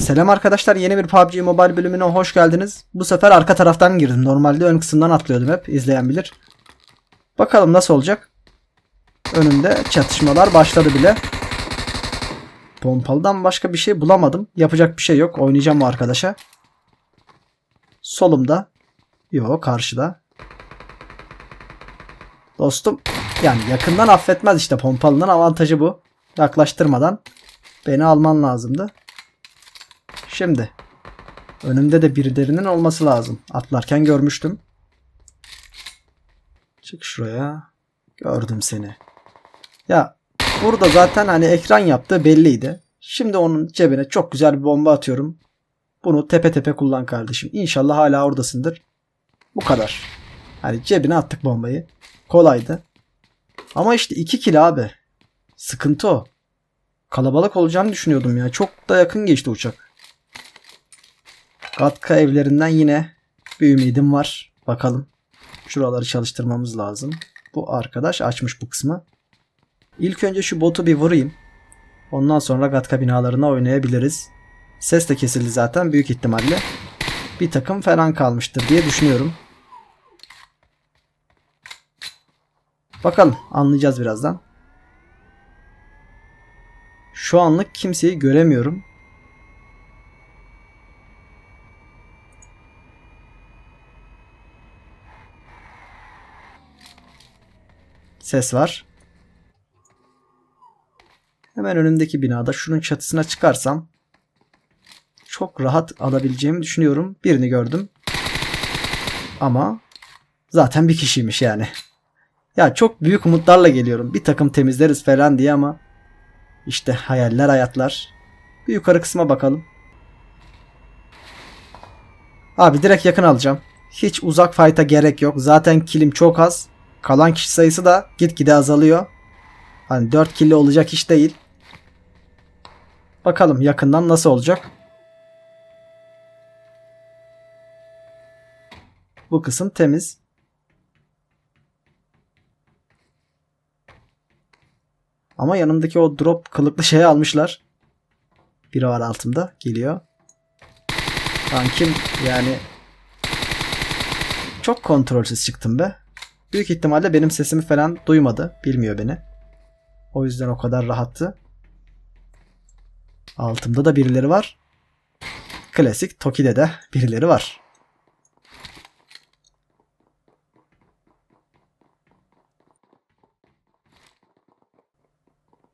Selam arkadaşlar yeni bir PUBG Mobile bölümüne hoş geldiniz. Bu sefer arka taraftan girdim. Normalde ön kısımdan atlıyordum hep izleyen bilir. Bakalım nasıl olacak. Önümde çatışmalar başladı bile. Pompalıdan başka bir şey bulamadım. Yapacak bir şey yok. Oynayacağım bu arkadaşa. Solumda. Yok karşıda. Dostum yani yakından affetmez işte pompalının avantajı bu. Yaklaştırmadan beni alman lazımdı. Şimdi önümde de birilerinin olması lazım. Atlarken görmüştüm. Çık şuraya. Gördüm seni. Ya burada zaten hani ekran yaptığı belliydi. Şimdi onun cebine çok güzel bir bomba atıyorum. Bunu tepe tepe kullan kardeşim. İnşallah hala oradasındır. Bu kadar. Hani cebine attık bombayı. Kolaydı. Ama işte 2 kill abi. Sıkıntı o. Kalabalık olacağını düşünüyordum ya. Çok da yakın geçti uçak. Gatka evlerinden yine bir ümidim var. Bakalım. Şuraları çalıştırmamız lazım. Bu arkadaş açmış bu kısmı. İlk önce şu botu bir vurayım. Ondan sonra Gatka binalarına oynayabiliriz. Ses de kesildi zaten büyük ihtimalle. Bir takım falan kalmıştır diye düşünüyorum. Bakalım anlayacağız birazdan. Şu anlık kimseyi göremiyorum. Ses var. Hemen önümdeki binada şunun çatısına çıkarsam çok rahat alabileceğimi düşünüyorum. Birini gördüm. Ama zaten bir kişiymiş yani. Ya çok büyük umutlarla geliyorum. Bir takım temizleriz falan diye ama işte hayaller hayatlar. Bir yukarı kısma bakalım. Abi direkt yakın alacağım. Hiç uzak fight'a gerek yok. Zaten kilim çok az. Kalan kişi sayısı da gitgide azalıyor. Hani 4 killi olacak iş değil. Bakalım yakından nasıl olacak. Bu kısım temiz. Ama yanımdaki o drop kılıklı şeyi almışlar. Biri var altımda. Geliyor. Lan kim yani çok kontrolsüz çıktım be. Büyük ihtimalle benim sesimi falan duymadı. Bilmiyor beni. O yüzden o kadar rahattı. Altımda da birileri var. Klasik Toki'de de birileri var.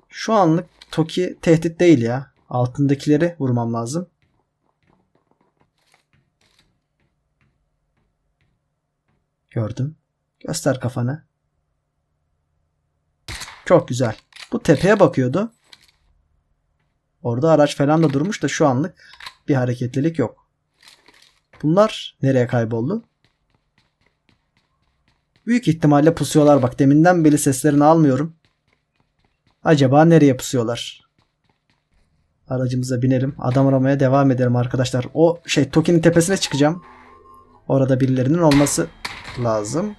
Şu anlık Toki tehdit değil ya. Altındakileri vurmam lazım. Gördüm. Göster kafanı. Çok güzel. Bu tepeye bakıyordu. Orada araç falan da durmuş da şu anlık bir hareketlilik yok. Bunlar nereye kayboldu? Büyük ihtimalle pusuyorlar bak. Deminden beri seslerini almıyorum. Acaba nereye pusuyorlar? Aracımıza binelim. Adam aramaya devam edelim arkadaşlar. O şey Toki'nin tepesine çıkacağım. Orada birilerinin olması lazım.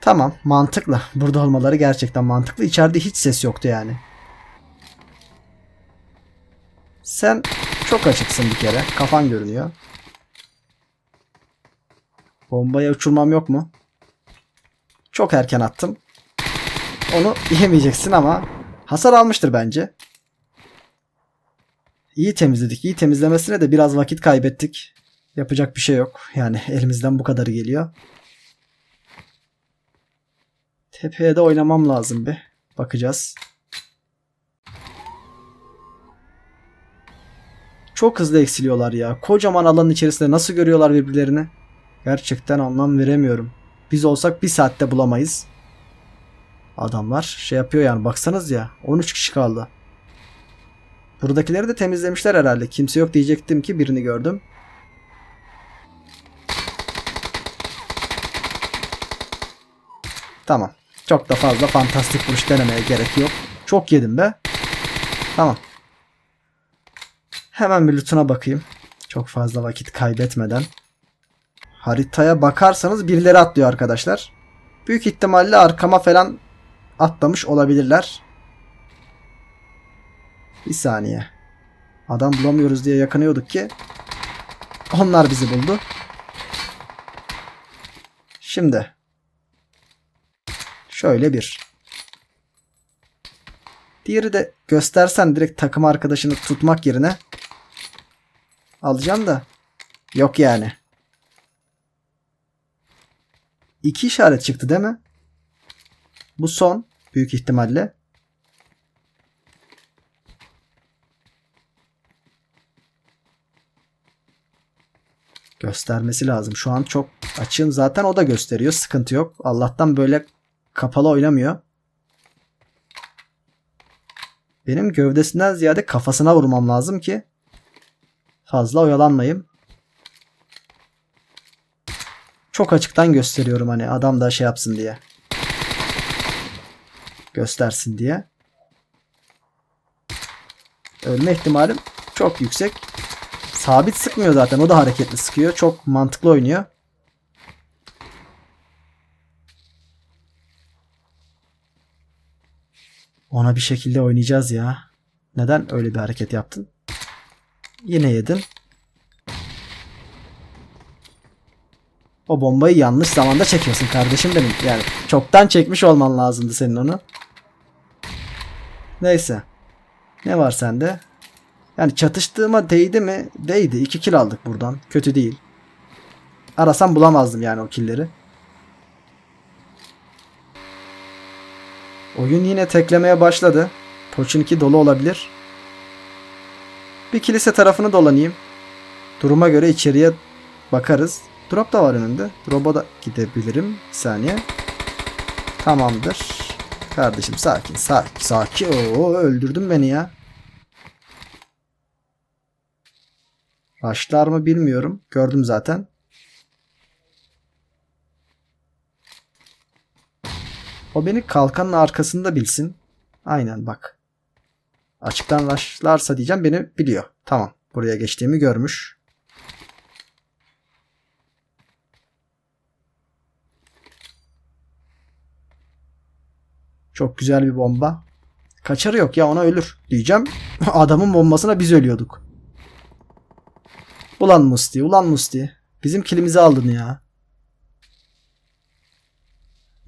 Tamam mantıklı. Burada olmaları gerçekten mantıklı. İçeride hiç ses yoktu yani. Sen çok açıksın bir kere. Kafan görünüyor. Bombaya uçurmam yok mu? Çok erken attım. Onu yemeyeceksin ama hasar almıştır bence. İyi temizledik. İyi temizlemesine de biraz vakit kaybettik. Yapacak bir şey yok. Yani elimizden bu kadarı geliyor. Tepeye de oynamam lazım be. Bakacağız. Çok hızlı eksiliyorlar ya. Kocaman alanın içerisinde nasıl görüyorlar birbirlerini? Gerçekten anlam veremiyorum. Biz olsak bir saatte bulamayız. Adamlar şey yapıyor yani baksanız ya 13 kişi kaldı. Buradakileri de temizlemişler herhalde. Kimse yok diyecektim ki birini gördüm. Tamam. Çok da fazla fantastik vuruş denemeye gerek yok. Çok yedim be. Tamam. Hemen bir lootuna bakayım. Çok fazla vakit kaybetmeden. Haritaya bakarsanız birileri atlıyor arkadaşlar. Büyük ihtimalle arkama falan atlamış olabilirler. Bir saniye. Adam bulamıyoruz diye yakınıyorduk ki. Onlar bizi buldu. Şimdi. Şöyle bir. Diğeri de göstersen direkt takım arkadaşını tutmak yerine alacağım da yok yani. İki işaret çıktı değil mi? Bu son büyük ihtimalle. Göstermesi lazım. Şu an çok açığım. Zaten o da gösteriyor. Sıkıntı yok. Allah'tan böyle kapalı oynamıyor. Benim gövdesinden ziyade kafasına vurmam lazım ki fazla oyalanmayayım. Çok açıktan gösteriyorum hani adam da şey yapsın diye. Göstersin diye. Ölme ihtimalim çok yüksek. Sabit sıkmıyor zaten. O da hareketli sıkıyor. Çok mantıklı oynuyor. Ona bir şekilde oynayacağız ya. Neden öyle bir hareket yaptın? Yine yedin. O bombayı yanlış zamanda çekiyorsun kardeşim benim. Yani çoktan çekmiş olman lazımdı senin onu. Neyse. Ne var sende? Yani çatıştığıma değdi mi? Değdi. 2 kill aldık buradan. Kötü değil. Arasam bulamazdım yani o killleri. Oyun yine teklemeye başladı. Pochinki dolu olabilir. Bir kilise tarafını dolanayım. Duruma göre içeriye bakarız. Drop da var önünde. Drop'a da gidebilirim. Bir saniye. Tamamdır. Kardeşim sakin sakin sakin. Oo öldürdün beni ya. Başlar mı bilmiyorum. Gördüm zaten. O beni kalkanın arkasında bilsin. Aynen bak. Açıktan rushlarsa diyeceğim beni biliyor. Tamam. Buraya geçtiğimi görmüş. Çok güzel bir bomba. Kaçarı yok ya ona ölür diyeceğim. Adamın bombasına biz ölüyorduk. Ulan Musti, ulan Musti. Bizim kilimizi aldın ya.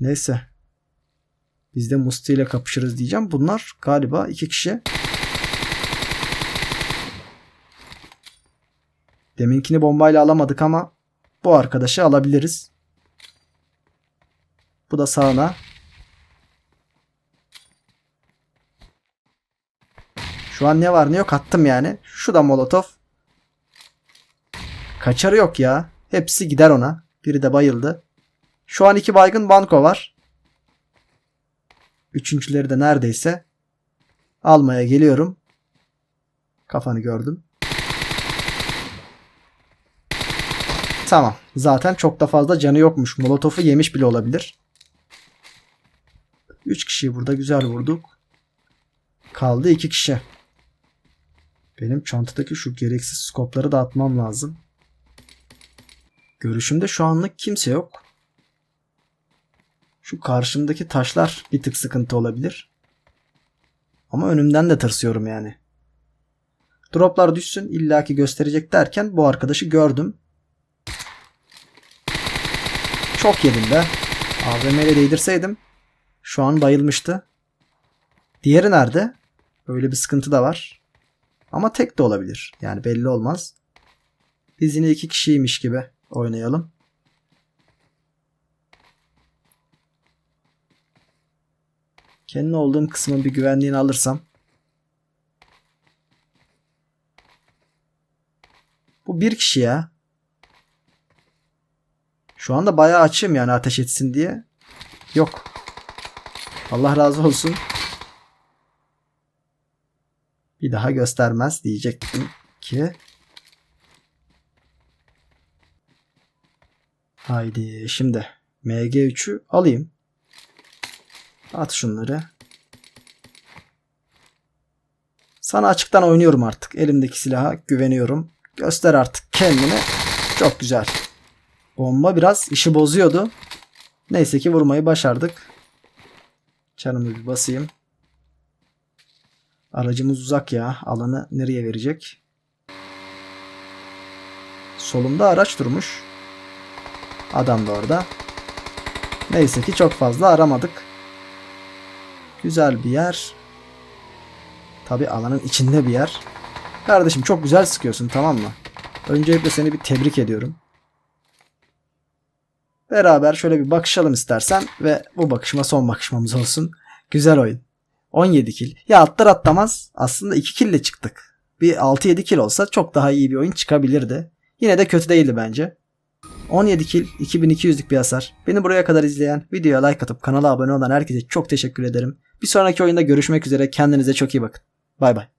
Neyse. Biz de Musti ile kapışırız diyeceğim. Bunlar galiba iki kişi. Deminkini bombayla alamadık ama bu arkadaşı alabiliriz. Bu da sağına. Şu an ne var ne yok attım yani. Şu da molotof. Kaçarı yok ya. Hepsi gider ona. Biri de bayıldı. Şu an iki baygın banko var. Üçüncüleri de neredeyse almaya geliyorum. Kafanı gördüm. Tamam. Zaten çok da fazla canı yokmuş. Molotof'u yemiş bile olabilir. Üç kişiyi burada güzel vurduk. Kaldı iki kişi. Benim çantadaki şu gereksiz skopları da atmam lazım. Görüşümde şu anlık kimse yok. Şu karşımdaki taşlar bir tık sıkıntı olabilir. Ama önümden de tırsıyorum yani. Droplar düşsün illaki gösterecek derken bu arkadaşı gördüm. Çok yedim be. AVM ile değdirseydim şu an bayılmıştı. Diğeri nerede? Öyle bir sıkıntı da var. Ama tek de olabilir. Yani belli olmaz. Biz yine iki kişiymiş gibi oynayalım. Kendi olduğum kısmın bir güvenliğini alırsam. Bu bir kişi ya. Şu anda bayağı açığım yani ateş etsin diye. Yok. Allah razı olsun. Bir daha göstermez diyecektim ki. Haydi şimdi MG3'ü alayım. At şunları. Sana açıktan oynuyorum artık. Elimdeki silaha güveniyorum. Göster artık kendini. Çok güzel. Bomba biraz işi bozuyordu. Neyse ki vurmayı başardık. Canımı bir basayım. Aracımız uzak ya. Alanı nereye verecek? Solumda araç durmuş. Adam da orada. Neyse ki çok fazla aramadık. Güzel bir yer. Tabi alanın içinde bir yer. Kardeşim çok güzel sıkıyorsun tamam mı? Öncelikle seni bir tebrik ediyorum. Beraber şöyle bir bakışalım istersen ve bu bakışma son bakışmamız olsun. Güzel oyun. 17 kill. Ya atlar atlamaz aslında 2 kill ile çıktık. Bir 6-7 kill olsa çok daha iyi bir oyun çıkabilirdi. Yine de kötü değildi bence. 17 kill, 2200'lük bir hasar. Beni buraya kadar izleyen, videoya like atıp kanala abone olan herkese çok teşekkür ederim. Bir sonraki oyunda görüşmek üzere. Kendinize çok iyi bakın. Bay bay.